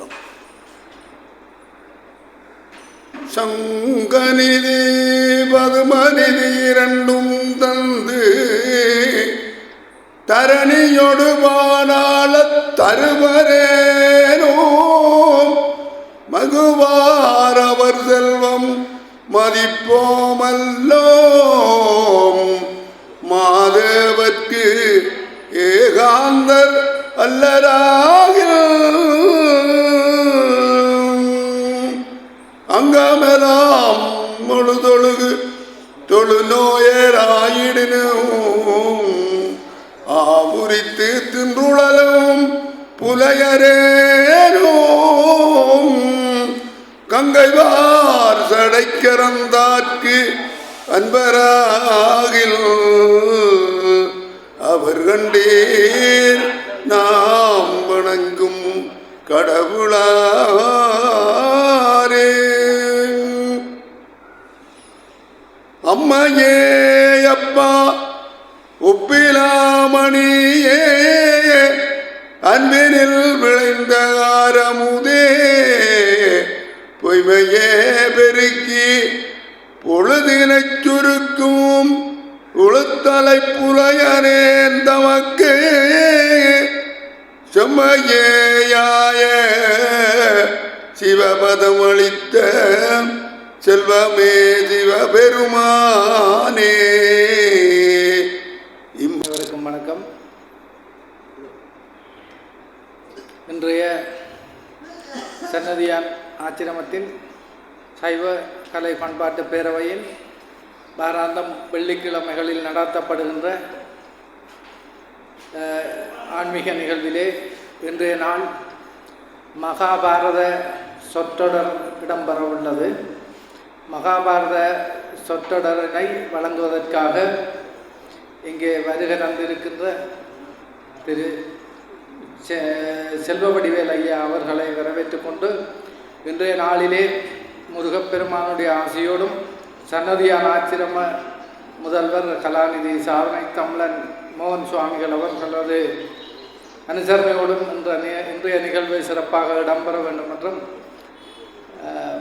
காலம் சங்கநிதி பதுமநிதி இரண்டும் தந்து தரணியொடு தருவரேனோ மகுவார் அவர் செல்வம் மதிப்போமல்லோம். மாதேவர்க்கு ஏகாந்தர் அல்லரா தொழுநோயராயிடினும் ஆபுரித்து தின்றுழலும் புலையரேனும் கங்கைவார் சடைக்கிறந்தார்க்கு அன்பராகில் அவர் கண்டீர். நாம் வணங்கும் கடவுளாரே. அம்மையே அப்பா ஒப்பிலாமணியே அன்பினில் விளைந்த ஆரமுதே பொய்மையே பெருக்கி பொழுதினைச் சுருக்கும் உளுத்தலை புலையனேன் தமக்கு. செம்மையேயாய சிவபதம் அளித்த செல்வமே சிவபெருமானே. சைவ கலை பண்பாட்டு பேரவையின் வாராந்தம் வெள்ளிக்கிழமைகளில் நடத்தப்படுகின்ற ஆன்மீக நிகழ்விலே இன்றைய நாள் மகாபாரத சொற்றொடர் இடம்பெற உள்ளது. மகாபாரத சொற்றொடரினை வழங்குவதற்காக இங்கே வருகை தந்திருக்கின்ற திரு செ- செல்வ வடிவேல் ஐயா அவர்களை வரவேற்றுக்கொண்டு இன்றைய நாளிலே முருகப்பெருமானுடைய ஆசையோடும் சன்னதியான் ஆச்சிரம முதல்வர் கலாநிதி சாதனை தமிழன் மோகன் சுவாமிகள் அவர்களது அனுசரணையோடும் இன்ற இன்றைய நிகழ்வை சிறப்பாக இடம்பெற வேண்டும் என்றும்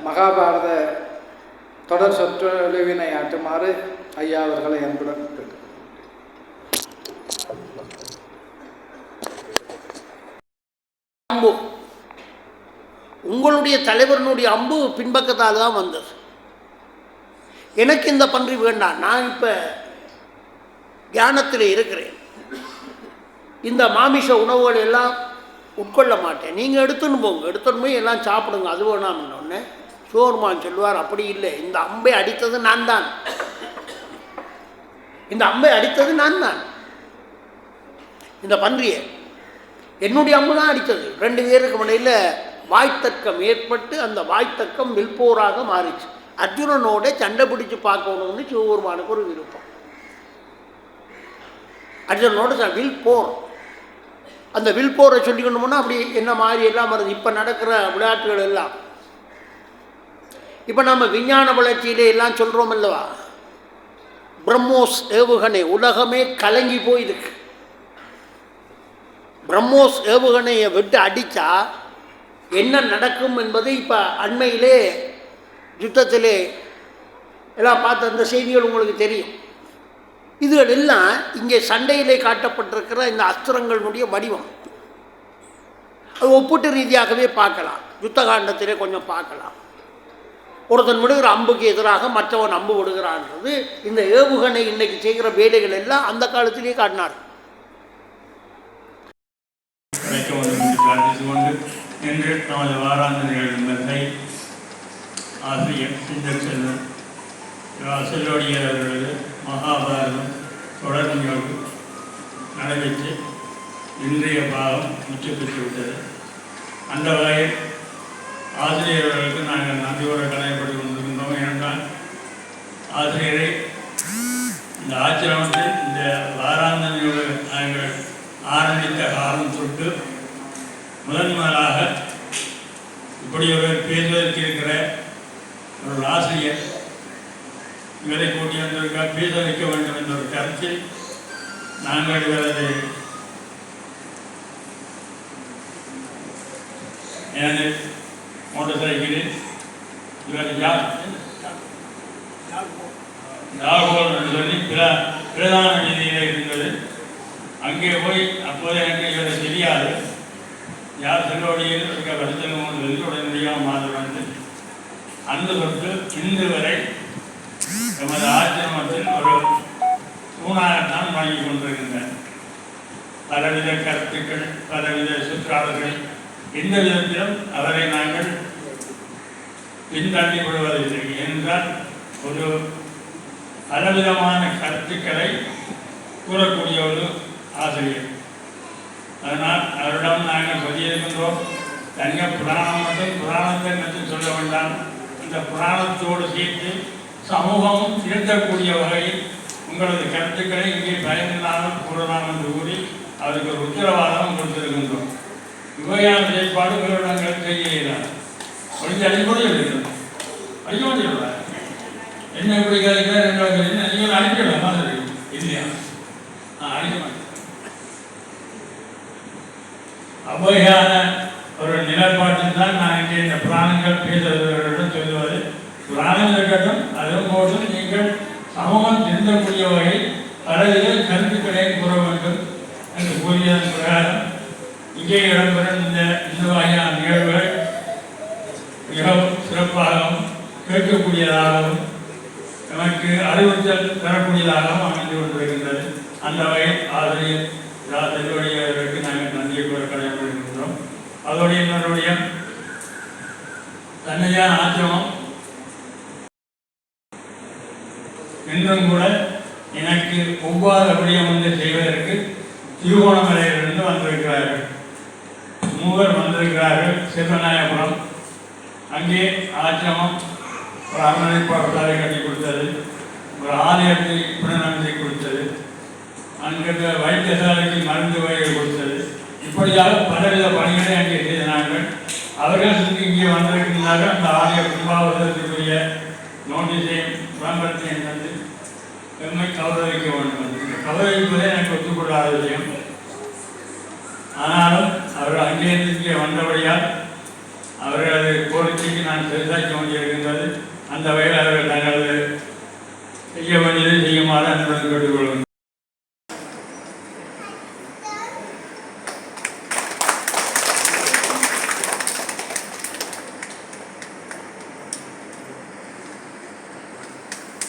மகாபாரத தொடர் சொற்றொழிவினை ஆற்றுமாறு ஐயா அவர்களை அன்புடன் கேட்டுக்கொள்கிறேன். உங்களுடைய தலைவரனுடைய அம்பு பின்பக்கத்தால் தான் வந்தது. எனக்கு இந்த பன்றி வேண்டாம். நான் இப்போ தியானத்தில் இருக்கிறேன். இந்த மாமிச உணவுகள் எல்லாம் உட்கொள்ள மாட்டேன். நீங்கள் எடுத்துன்னு போங்க. எடுத்துன்னு போய் எல்லாம் சாப்பிடுங்க. அது வேணாம்னு சோர்மான் சொல்லுவார். அப்படி இல்லை. இந்த அம்பை அடித்தது நான் தான். இந்த அம்பை அடித்தது நான் தான். இந்த பன்றியை என்னுடைய அம்பு தான் அடித்தது. ரெண்டு பேருக்கு முன்னையில் வாய்த்தர்க்கம் ஏற்பட்டு அந்த வாய்த்தர்க்கம் வில்போராக மாறிச்சு. அர்ஜுனனோட சண்டை பிடிச்சு பார்க்கணும்னு சிவபெருமானுக்கு ஒரு விருப்பம். அர்ஜுனனோட வில் போர் அந்த வில் போரை சொல்லிக்கணும்னா அப்படி என்ன மாதிரி எல்லாம் வருது. இப்போ நடக்கிற விளையாட்டுகள் எல்லாம். இப்போ நம்ம விஞ்ஞான வளர்ச்சியிலே எல்லாம் சொல்கிறோம் அல்லவா? பிரம்மோஸ் ஏவுகணை உலகமே கலங்கி போயிருக்கு. பிரம்மோஸ் ஏவுகணையை விட்டு அடித்தா என்ன நடக்கும் என்பது இப்போ அண்மையிலே யுத்தத்திலே எல்லாம் பார்த்த அந்த செய்திகள் உங்களுக்கு தெரியும். இதுகளெல்லாம் இங்கே சண்டையிலே காட்டப்பட்டிருக்கிற இந்த அஸ்திரங்களுடைய வடிவம். அது ஒப்பீட்டு ரீதியாகவே பார்க்கலாம். யுத்த காண்டத்திலே கொஞ்சம் பார்க்கலாம். ஒருத்தன் விடுகிற அம்புக்கு எதிராக மற்றவன் அம்பு விடுகிறான்றது. இந்த ஏவுகணை இன்னைக்கு செய்கிற வேலைகள் எல்லாம் அந்த காலத்திலேயே காட்டினார் என்று இன்று நமது வாராந்த நிகழ்வு ஆசிரியர் சிந்தர் செல்வன் செல்வடியர் அவர்களது மகாபாரதம் தொடர் நிகழ்வு நடைபெற்று இன்றைய பாகம் முற்று பெற்றுவிட்டது அந்த வகையில் ஆசிரியர்களுக்கு நாங்கள் நன்றியோடு கடையப்பட்டு கொண்டிருக்கின்றோம். ஏனென்றால் ஆசிரியரை இந்த ஆச்சிரமத்தில் இந்த வாராந்த நிகழ்வு நாங்கள் ஆரம்பித்த காலம் தொட்டு முதன் இப்படி ஒரு பேசுவதற்கு இருக்கிற ஒரு ஆசிரியர் இவரை கூட்டி வந்திருக்கா பேச வைக்க வேண்டும் என்ற ஒரு கருத்தில் நாங்கள் இவரது எனது மோட்டர் சைக்கிளில் இவர் யார்? ராகுல் என்று சொல்லி பிர பிரதான நிதியில் இருந்தது. அங்கே போய் அப்போது எனக்கு இவரை தெரியாது. யார் செல்வடியில் இருக்க வருத்தமும் சொல்லி உடனடியாக மாறி அந்த தொட்டு இன்று வரை எமது ஆசிரமத்தில் ஒரு தூணாகத்தான் வழங்கி கொண்டிருக்கின்றன பலவித கருத்துக்கள் பலவித சுற்றாளர்கள் எந்த விதத்திலும் அவரை நாங்கள் பின்தள்ளி விடுவதில்லை என்றால் ஒரு பலவிதமான கருத்துக்களை கூறக்கூடிய ஒரு ஆசிரியர். அதனால் அவரிடம் நாங்கள் சொல்லியிருக்கின்றோம் தனியாக புராணம் மட்டும் புராணத்தை மட்டும் சொல்ல வேண்டாம். இந்த புராணத்தோடு சேர்த்து சமூகம் திருத்தக்கூடிய வகையில் உங்களது கருத்துக்களை இங்கே பயனில்லாமல் கூறலாம் என்று கூறி அவருக்கு ஒரு உத்தரவாதம் கொடுத்திருக்கின்றோம். இவையான செயற்பாடு உங்களிடங்கள் செய்ய இயலாது ஒழிஞ்சு அடிப்படை இருக்கிறது அடிக்க என்ன இப்படி கேட்க என்ன? நீங்கள் அடிக்கலாம் இல்லையா? ஆ அடிக்க மாட்டேன் அவ்வகையான ஒரு நிலைப்பாட்டில் தான் நான் இங்கே இந்த புராணங்கள் பேசுவதற்கிடம் சொல்லுவது. புராணம் இருக்கட்டும் அதன் போது நீங்கள் சமூகம் திருந்தக்கூடிய வகையில் பலவித கருத்துக்களை கூற வேண்டும் என்று கூறியதன் பிரகாரம் இங்கே இடம்பெறும் இந்த இந்த வகையான நிகழ்வுகள் மிகவும் சிறப்பாகவும் கேட்கக்கூடியதாகவும் நமக்கு அறிவுறுத்தல் பெறக்கூடியதாகவும் அமைந்து கொண்டிருக்கின்றது. அந்த வகையில் ஆசிரியர் செல்வடியவர்களுக்கு நாங்கள் அதோடைய என்னுடைய தன்னையான ஆசிரமம் இன்றும் கூட எனக்கு ஒவ்வாறு விடயம் வந்து செய்வதற்கு திருவோணமலையிலிருந்து வந்திருக்கிறார்கள். மூவர் வந்திருக்கிறார்கள் சிவநாயபுரம். அங்கே ஆசிரமம் ஒரு அரண்மனைப்பாட்டாரை கட்டி கொடுத்தது ஒரு ஆலயத்தை புனரமைத்து கொடுத்தது. அங்கிருந்த வைத்தியசாலைக்கு மருந்து வகைகள் கொடுத்தது. இப்படியாக பலவித பணிகளை அங்கே செய்தார்கள். அவர்கள் இங்கே வந்திருக்கிறார்கள் அந்த ஆலய கும்பாவசத்துக்குரிய நோட்டீஸையும் விளம்பரத்தையும் தந்து எம்மை கௌரவிக்க வேண்டும். கௌரவிப்பதே எனக்கு ஒத்துக்கொள்ளாத விஷயம். ஆனாலும் அவர் அங்கேயிருந்து இங்கே வந்தபடியால் அவர்களது கோரிக்கைக்கு நான் செலுத்தாக்க வேண்டியிருக்கின்றது அந்த வகையில் அவர்கள் தங்களது செய்ய வேண்டியதை செய்யுமாறு அன்புடன் கேட்டுக்கொள்கிறேன்.